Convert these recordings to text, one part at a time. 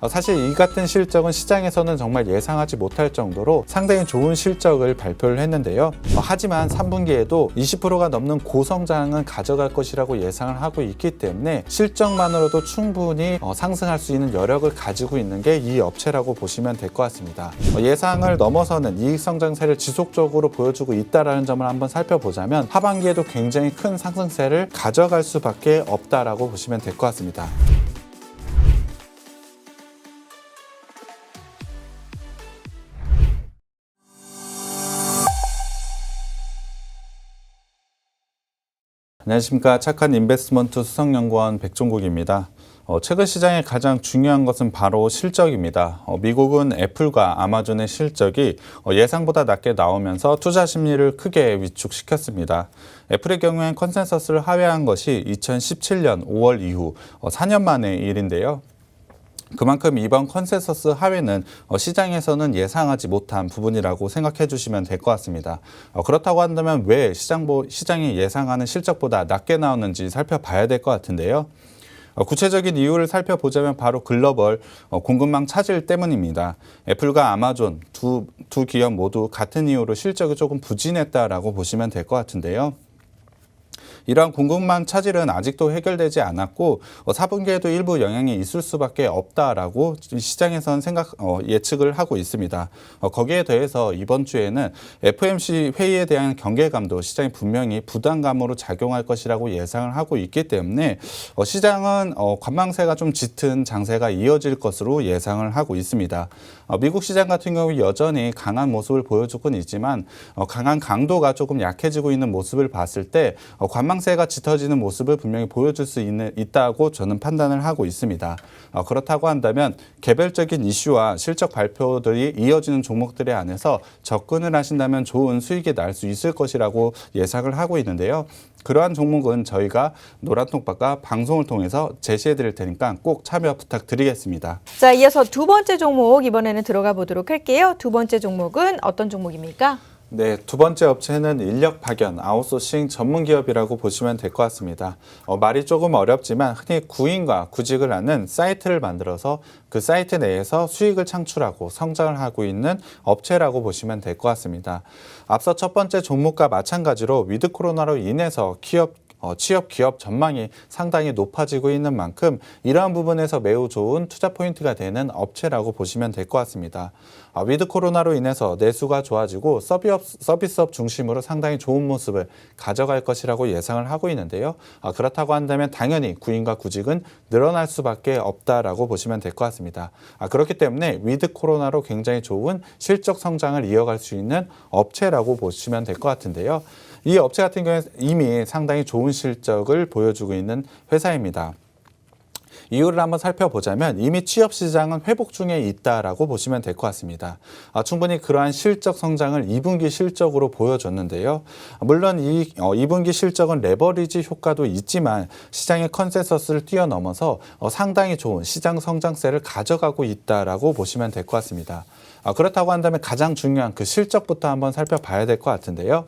어, 사실 이 같은 실적은 시장에서는 정말 예상하지 못할 정도로 상당히 좋은 실적을 발표를 했는데요. 어, 하지만 3분기에도 20%가 넘는 고성장은 가져갈 것이라고 예상을 하고 있기 때문에 실적만으로도 충분히 어, 상승할 수 있는 여력을 가지고 있는 게 이 업체라고 보시면 될 것 같습니다. 어, 예상을 넘어서는 이익 성장세를 지속적으로 보여주고 있다라는 점을 한번 살펴보자면 하반기에도 굉장히 큰 상승세를 가져갈 수밖에 없다라고 보시면 될 것 같습니다. 안녕하십니까 착한 인베스트먼트 수석연구원 백종국입니다. 어, 최근 시장의 가장 중요한 것은 바로 실적입니다. 어, 미국은 애플과 아마존의 실적이 어, 예상보다 낮게 나오면서 투자 심리를 크게 위축시켰습니다. 애플의 경우엔 컨센서스를 하회한 것이 2017년 5월 이후 어, 4년 만의 일인데요. 그만큼 이번 컨센서스 하회는 어, 시장에서는 예상하지 못한 부분이라고 생각해 주시면 될 것 같습니다. 어, 그렇다고 한다면 왜 시장보, 시장이 예상하는 실적보다 낮게 나오는지 살펴봐야 될 것 같은데요. 어, 구체적인 이유를 살펴보자면 바로 글로벌 어, 공급망 차질 때문입니다. 애플과 아마존 두, 두 기업 모두 같은 이유로 실적이 조금 부진했다라고 보시면 될 것 같은데요. 이러한 공급망 차질은 아직도 해결되지 않았고 어, 4분기에도 일부 영향이 있을 수밖에 없다라고 시장에선 생각 어, 예측을 하고 있습니다. 어, 거기에 더해서 이번 주에는 FOMC 회의에 대한 경계감도 시장이 분명히 부담감으로 작용할 것이라고 예상을 하고 있기 때문에 어, 시장은 어, 관망세가 좀 짙은 장세가 이어질 것으로 예상을 하고 있습니다. 어, 미국 시장 같은 경우 여전히 강한 모습을 보여주고는 있지만 어, 강한 강도가 조금 약해지고 있는 모습을 봤을 때 어, 관망세가 짙어지는 모습을 분명히 보여줄 수 있는, 있다고 저는 판단을 하고 있습니다. 어, 그렇다고 한다면 개별적인 이슈와 실적 발표들이 이어지는 종목들에 안에서 접근을 하신다면 좋은 수익이 날 수 있을 것이라고 예상을 하고 있는데요. 그러한 종목은 저희가 노란통박과 방송을 통해서 제시해 드릴 테니까 꼭 참여 부탁드리겠습니다. 자, 이어서 두 번째 종목 이번에는 들어가 보도록 할게요. 두 번째 종목은 어떤 종목입니까? 네, 두 번째 업체는 인력 파견, 아웃소싱 전문 기업이라고 보시면 될 것 같습니다. 어, 말이 조금 어렵지만 흔히 구인과 구직을 하는 사이트를 만들어서 그 사이트 내에서 수익을 창출하고 성장을 하고 있는 업체라고 보시면 될 것 같습니다. 앞서 첫 번째 종목과 마찬가지로 위드 코로나로 인해서 기업 어, 취업 기업 전망이 상당히 높아지고 있는 만큼 이러한 부분에서 매우 좋은 투자 포인트가 되는 업체라고 보시면 될 것 같습니다. 아, 위드 코로나로 인해서 내수가 좋아지고 서비업, 서비스업 중심으로 상당히 좋은 모습을 가져갈 것이라고 예상을 하고 있는데요. 아, 그렇다고 한다면 당연히 구인과 구직은 늘어날 수밖에 없다라고 보시면 될 것 같습니다. 아, 그렇기 때문에 위드 코로나로 굉장히 좋은 실적 성장을 이어갈 수 있는 업체라고 보시면 될 것 같은데요. 이 업체 같은 경우에 이미 상당히 좋은 실적을 보여주고 있는 회사입니다. 이유를 한번 살펴보자면 이미 취업 시장은 회복 중에 있다라고 보시면 될 것 같습니다. 아, 충분히 그러한 실적 성장을 2분기 실적으로 보여줬는데요. 물론 이 어, 2분기 실적은 레버리지 효과도 있지만 시장의 컨센서스를 뛰어넘어서 어, 상당히 좋은 시장 성장세를 가져가고 있다라고 보시면 될 것 같습니다. 아, 그렇다고 한다면 가장 중요한 그 실적부터 한번 살펴봐야 될 것 같은데요.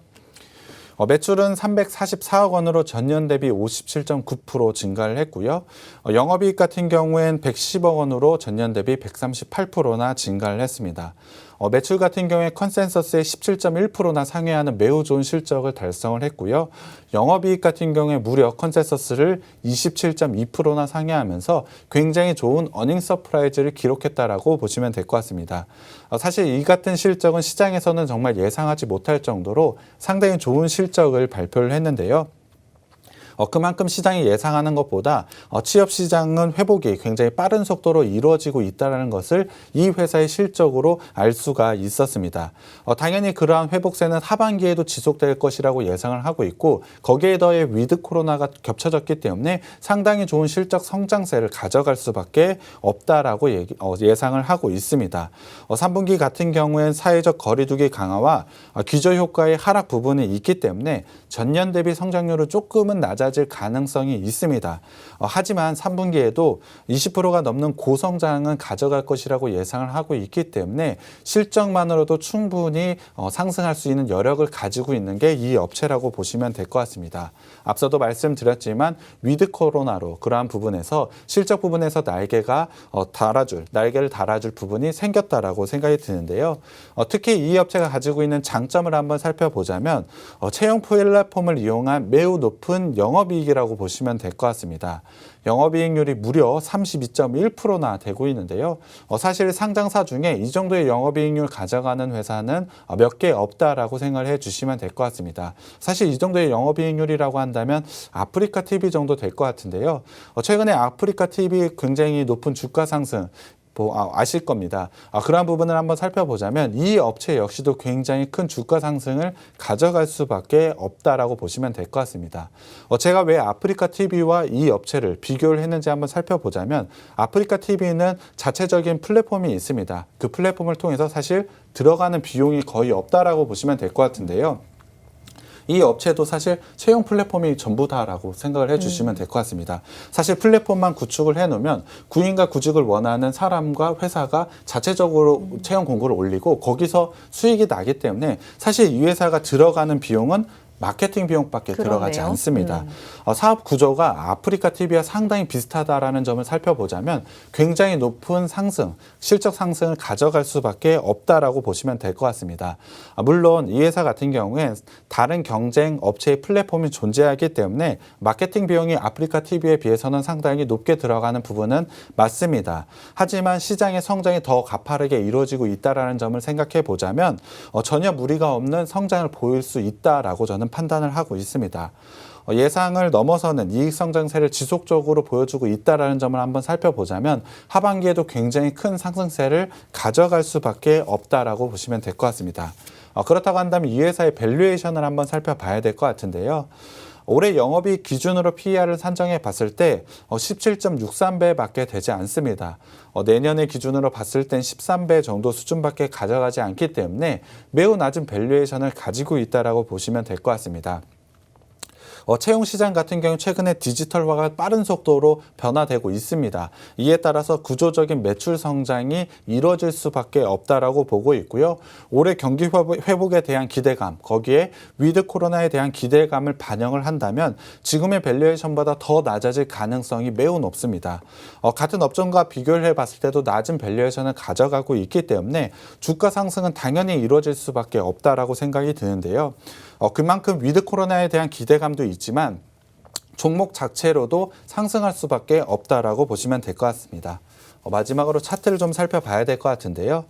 어, 매출은 344억 원으로 전년 대비 57.9% 증가를 했고요. 어, 영업이익 같은 경우엔 110억 원으로 전년 대비 138%나 증가를 했습니다. 어, 매출 같은 경우에 컨센서스의 17.1%나 상회하는 매우 좋은 실적을 달성을 했고요. 영업이익 같은 경우에 무려 컨센서스를 27.2%나 상회하면서 굉장히 좋은 어닝 서프라이즈를 기록했다라고 보시면 될 것 같습니다. 어, 사실 이 같은 실적은 시장에서는 정말 예상하지 못할 정도로 상당히 좋은 실적을 발표를 했는데요. 어, 그만큼 시장이 예상하는 것보다 어, 취업 시장은 회복이 굉장히 빠른 속도로 이루어지고 있다는 것을 이 회사의 실적으로 알 수가 있었습니다. 어, 당연히 그러한 회복세는 하반기에도 지속될 것이라고 예상을 하고 있고 거기에 더해 위드 코로나가 겹쳐졌기 때문에 상당히 좋은 실적 성장세를 가져갈 수밖에 없다라고 얘기, 어, 예상을 하고 있습니다. 어, 3분기 같은 경우엔 사회적 거리두기 강화와 어, 기저 효과의 하락 부분이 있기 때문에 전년 대비 성장률은 조금은 낮아지 낮아질 가능성이 있습니다. 어, 하지만 3분기에도 20%가 넘는 고성장은 가져갈 것이라고 예상을 하고 있기 때문에 실적만으로도 충분히 어, 상승할 수 있는 여력을 가지고 있는 게 이 업체라고 보시면 될 것 같습니다. 앞서도 말씀드렸지만 위드 코로나로 그러한 부분에서 실적 부분에서 날개가 어, 달아줄 날개를 달아줄 부분이 생겼다라고 생각이 드는데요. 어, 특히 이 업체가 가지고 있는 장점을 한번 살펴보자면 어, 채용 플랫폼을 이용한 매우 높은 영업 이익이라고 보시면 될 것 같습니다. 영업이익률이 무려 32.1%나 되고 있는데요. 어, 사실 상장사 중에 이 정도의 영업이익률 가져가는 회사는 어, 몇개 없다라고 생각을 해주시면 될 것 같습니다. 사실 이 정도의 영업이익률이라고 한다면 아프리카 TV 정도 될 것 같은데요. 어, 최근에 아프리카 TV 굉장히 높은 주가 상승 뭐, 아, 아실 겁니다. 아, 그러한 부분을 한번 살펴보자면 이 업체 역시도 굉장히 큰 주가 상승을 가져갈 수밖에 없다라고 보시면 될 것 같습니다. 어, 제가 왜 아프리카 TV와 이 업체를 비교를 했는지 한번 살펴보자면 아프리카 TV는 자체적인 플랫폼이 있습니다. 그 플랫폼을 통해서 사실 들어가는 비용이 거의 없다라고 보시면 될 것 같은데요. 이 업체도 사실 채용 플랫폼이 전부다라고 생각을 해주시면 될 것 같습니다. 사실 플랫폼만 구축을 해놓으면 구인과 구직을 원하는 사람과 회사가 자체적으로 채용 공고를 올리고 거기서 수익이 나기 때문에 사실 이 회사가 들어가는 비용은 마케팅 비용밖에 들어가지 그러네요. 않습니다. 어, 사업 구조가 아프리카 TV와 상당히 비슷하다라는 점을 살펴보자면 굉장히 높은 상승, 실적 상승을 가져갈 수밖에 없다라고 보시면 될 것 같습니다. 아, 물론 이 회사 같은 경우에 다른 경쟁 업체의 플랫폼이 존재하기 때문에 마케팅 비용이 아프리카 TV에 비해서는 상당히 높게 들어가는 부분은 맞습니다. 하지만 시장의 성장이 더 가파르게 이루어지고 있다라는 점을 생각해 보자면 어, 전혀 무리가 없는 성장을 보일 수 있다라고 저는 판단을 하고 있습니다. 어, 예상을 넘어서는 이익 성장세를 지속적으로 보여주고 있다라는 점을 한번 살펴보자면 하반기에도 굉장히 큰 상승세를 가져갈 수밖에 없다라고 보시면 될 것 같습니다. 어, 그렇다고 한다면 이 회사의 밸류에이션을 한번 살펴봐야 될 것 같은데요. 올해 영업이익 기준으로 PER을 산정해 봤을 때 17.63배밖에 되지 않습니다. 어, 내년의 기준으로 봤을 땐 13배 정도 수준밖에 가져가지 않기 때문에 매우 낮은 밸류에이션을 가지고 있다라고 보시면 될 것 같습니다. 어, 채용 시장 같은 경우 최근에 디지털화가 빠른 속도로 변화되고 있습니다. 이에 따라서 구조적인 매출 성장이 이루어질 수밖에 없다라고 보고 있고요. 올해 경기 회복- 회복에 대한 기대감, 거기에 위드 코로나에 대한 기대감을 반영을 한다면 지금의 밸류에이션보다 더 낮아질 가능성이 매우 높습니다. 어, 같은 업종과 비교를 해봤을 때도 낮은 밸류에이션을 가져가고 있기 때문에 주가 상승은 당연히 이루어질 수밖에 없다라고 생각이 드는데요. 어, 그만큼 위드 코로나에 대한 기대감도 있지만 종목 자체로도 상승할 수밖에 없다라고 보시면 될 것 같습니다. 어, 마지막으로 차트를 좀 살펴봐야 될 것 같은데요.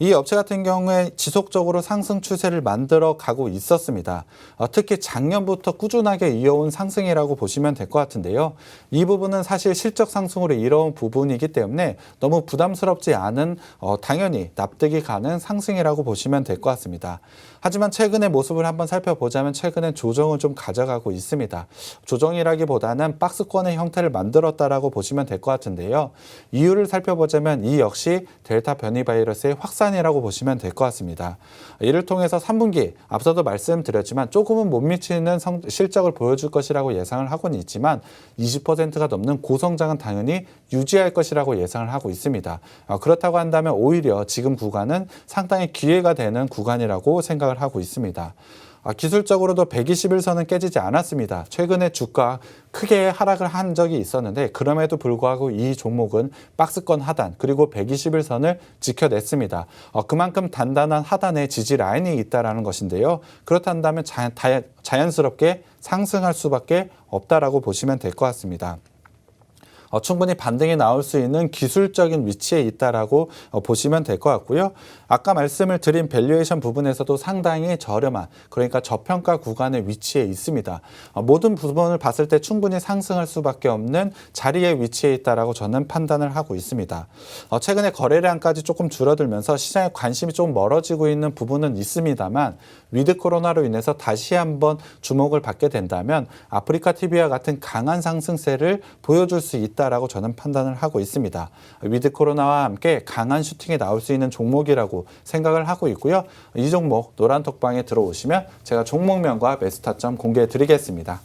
이 업체 같은 경우에 지속적으로 상승 추세를 만들어 가고 있었습니다. 어, 특히 작년부터 꾸준하게 이어온 상승이라고 보시면 될 것 같은데요. 이 부분은 사실 실적 상승으로 이뤄온 부분이기 때문에 너무 부담스럽지 않은 어, 당연히 납득이 가는 상승이라고 보시면 될 것 같습니다. 하지만 최근의 모습을 한번 살펴보자면 최근엔 조정을 좀 가져가고 있습니다. 조정이라기보다는 박스권의 형태를 만들었다라고 보시면 될 것 같은데요. 이유를 살펴보자면 이 역시 델타 변이 바이러스의 확산 이라고 보시면 될 것 같습니다. 이를 통해서 3분기 앞서도 말씀드렸지만 조금은 못 미치는 성- 실적을 보여줄 것이라고 예상을 하고는 있지만 20%가 넘는 고성장은 당연히 유지할 것이라고 예상을 하고 있습니다. 어, 그렇다고 한다면 오히려 지금 구간은 상당히 기회가 되는 구간이라고 생각을 하고 있습니다. 아, 기술적으로도 121선은 깨지지 않았습니다. 최근에 주가 크게 하락을 한 적이 있었는데 그럼에도 불구하고 이 종목은 박스권 하단 그리고 121선을 지켜냈습니다. 어, 그만큼 단단한 하단의 지지 라인이 있다라는 것인데요. 그렇다면 자연스럽게 상승할 수밖에 없다라고 보시면 될 것 같습니다. 어, 충분히 반등이 나올 수 있는 기술적인 위치에 있다라고 어, 보시면 될 것 같고요. 아까 말씀을 드린 밸류에이션 부분에서도 상당히 저렴한 그러니까 저평가 구간의 위치에 있습니다. 어, 모든 부분을 봤을 때 충분히 상승할 수밖에 없는 자리에 위치해 있다라고 저는 판단을 하고 있습니다. 어, 최근에 거래량까지 조금 줄어들면서 시장에 관심이 좀 멀어지고 있는 부분은 있습니다만 위드 코로나로 인해서 다시 한번 주목을 받게 된다면 아프리카 TV와 같은 강한 상승세를 보여줄 수 있다라고 저는 판단을 하고 있습니다. 위드 코로나와 함께 강한 슈팅이 나올 수 있는 종목이라고 생각을 하고 있고요. 이 종목 노란 톡방에 들어오시면 제가 종목명과 매수 타점 공개해 드리겠습니다.